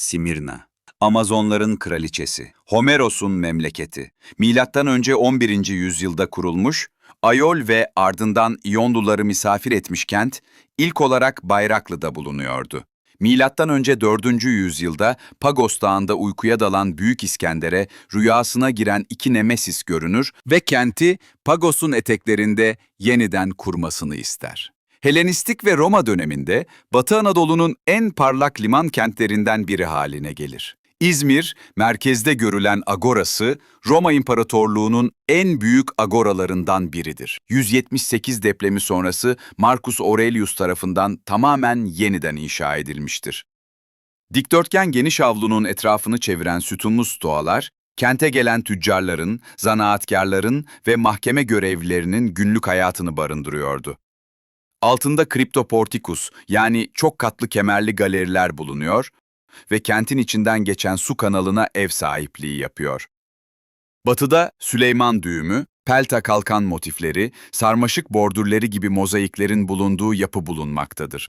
Simirna. Amazonların kraliçesi, Homeros'un memleketi. Milattan önce 11. yüzyılda kurulmuş, Ayol ve ardından İyonluları misafir etmiş kent, ilk olarak Bayraklı'da bulunuyordu. Milattan önce 4. yüzyılda Pagos Dağı'nda uykuya dalan Büyük İskender'e rüyasına giren iki nemesis görünür ve kenti Pagos'un eteklerinde yeniden kurmasını ister. Helenistik ve Roma döneminde Batı Anadolu'nun en parlak liman kentlerinden biri haline gelir. İzmir, merkezde görülen agorası, Roma İmparatorluğu'nun en büyük agoralarından biridir. 178 depremi sonrası Marcus Aurelius tarafından tamamen yeniden inşa edilmiştir. Dikdörtgen geniş avlunun etrafını çeviren sütunlu stoğalar, kente gelen tüccarların, zanaatkarların ve mahkeme görevlilerinin günlük hayatını barındırıyordu. Altında kriptoportikus yani çok katlı kemerli galeriler bulunuyor ve kentin içinden geçen su kanalına ev sahipliği yapıyor. Batıda Süleyman düğümü, pelta kalkan motifleri, sarmaşık bordürleri gibi mozaiklerin bulunduğu yapı bulunmaktadır.